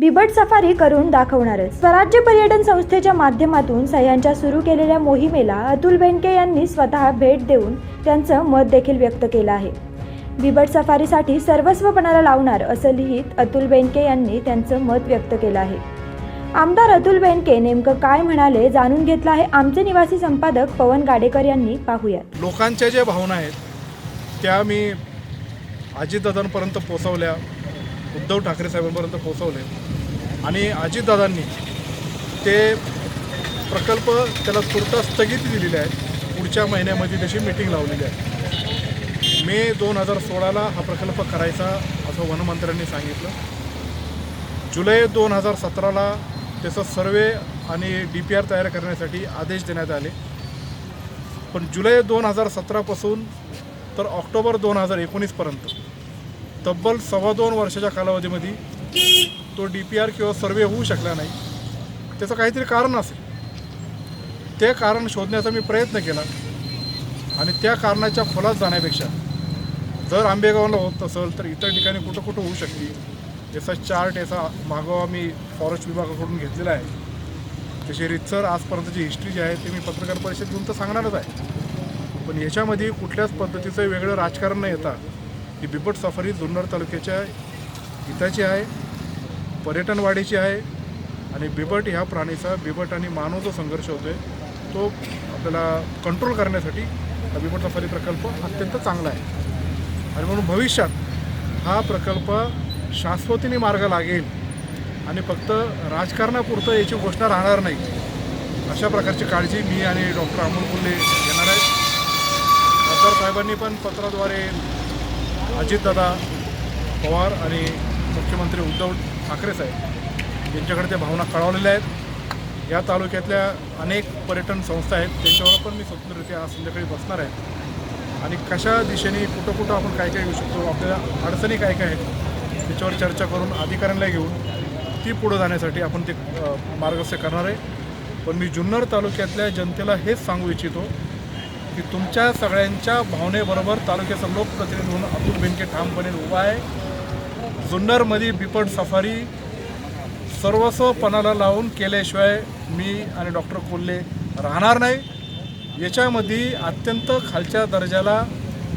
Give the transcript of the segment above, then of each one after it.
बिबट safari करून दाखवणारच. स्वराज्य पर्यटन संस्थेच्या माध्यमातून सह्यांच्या सुरू केलेल्या मोहिमेला अतुल बेनके यांनी स्वतः भेट देऊन त्यांचं मत देखील व्यक्त केलं आहे. बिबट सफारीसाठी सर्वस्व पणाला लावणार असं लिहित अतुल बेनके यांनी त्यांचं मत व्यक्त केलं आहे. आमदार अतुल बेनके नेमकं काय म्हणाले जाणून घेतलं आहे आमचे निवासी संपादक पवन गाडेकर यांनी. पाहूयात. लोकांच्या ज्या भावना आहेत त्या मी अजितदादांपर्यंत पोचवल्या उद्धव ठाकरे साहेबांपर्यंत पोहोचवले. आणि अजितदादांनी ते प्रकल्प त्याला तुर्ता स्थगिती दिलेली आहे. पुढच्या महिन्यामध्ये त्याची मिटिंग लावलेली आहे. मे दोन हजार सोळाला हा प्रकल्प करायचा असं वनमंत्र्यांनी सांगितलं. जुलै दोन हजार सतराला त्याचं सर्वे आणि डी पी आर तयार करण्यासाठी आदेश देण्यात आले. पण जुलै दोन हजार सतरापासून तर ऑक्टोबर दोन हजार एकोणीसपर्यंत तब्बल सव्वा दोन वर्षाच्या कालावधीमध्ये तो डी पी आर किंवा सर्वे होऊ शकला नाही. त्याचं काहीतरी कारण असेल. ते कारण शोधण्याचा मी प्रयत्न केला आणि त्या कारणाच्या खोलात जाण्यापेक्षा जर आंबेगावला होत असेल तर इतर ठिकाणी कुठं कुठं होऊ शकते. याचा चार्ट याचा मागोवा मी फॉरेस्ट विभागाकडून घेतलेला आहे. त्याची रितसर आजपर्यंतची हिस्ट्री जी आहे ते मी पत्रकार परिषद घेऊन तर सांगणारच आहे. पण याच्यामध्ये कुठल्याच पद्धतीचं वेगळं राजकारण न येता ही बिबट सफारी जुन्नर तालुक्याच्या हिताची आहे पर्यटनवाढीची आहे आणि बिबट ह्या प्राणीचा बिबट आणि मानव जो संघर्ष होतो आहे तो आपल्याला कंट्रोल करण्यासाठी हा बिबट सफारी प्रकल्प अत्यंत चांगला आहे. आणि म्हणून भविष्यात हा प्रकल्प शाश्वतीने मार्ग लागेल आणि फक्त राजकारणापुरतं याची घोषणा राहणार नाही अशा प्रकारची काळजी मी आणि डॉक्टर अमोल कुल्ले घेणार आहेत खासदार साहेबांनी पण पत्राद्वारे अजितदादा पवार आणि मुख्यमंत्री उद्धव ठाकरे साहेब यांच्याकडे त्या भावना कळवलेल्या आहेत. या तालुक्यातल्या अनेक पर्यटन संस्था आहेत त्यांच्यावर पण मी स्वतंत्ररित्या आज संध्याकाळी बसणार आहे. आणि कशा दिशेने कुठं कुठं आपण काय काय घेऊ शकतो आपल्याला अडचणी काय काय आहेत त्याच्यावर चर्चा करून अधिकाऱ्यांना घेऊन ती पुढं जाण्यासाठी आपण ते मार्गस्थ करणार आहे. पण मी जुन्नर तालुक्यातल्या जनतेला हेच सांगू इच्छितो की तुमच्या सगळ्यांच्या भावनेबरोबर तालुक्याचा लोकप्रतिनिधी म्हणून अतुल बेनके ठामपणे उभा आहे. जुन्नरमध्ये बिपट सफारी सर्वस्व पणाला लावून केल्याशिवाय मी आणि डॉक्टर कोल्हे राहणार नाही. याच्यामध्ये अत्यंत खालच्या दर्जाला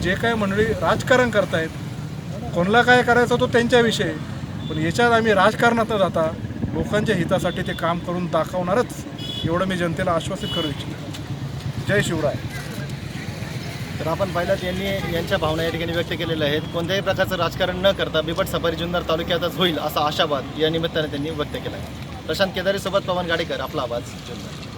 जे काय मंडळी राजकारण करतायत कोणाला काय करायचं तो त्यांच्याविषयी पण याच्यात आम्ही राजकारणात जाता लोकांच्या हितासाठी ते काम करून दाखवणारच एवढं मी जनतेला आश्वासित करू इच्छितो. जय शिवराय. तर आपण पाहिलं त्यांनी यांच्या भावना या ठिकाणी व्यक्त केलेल्या आहेत. कोणत्याही प्रकारचं राजकारण न करता बिबट सफारी जुन्नर तालुक्यातच होईल असा आशावाद या निमित्ताने त्यांनी व्यक्त केला आहे प्रशांत केदारीसोबत पवन गाडेकर आपला आवाज जुन्नर.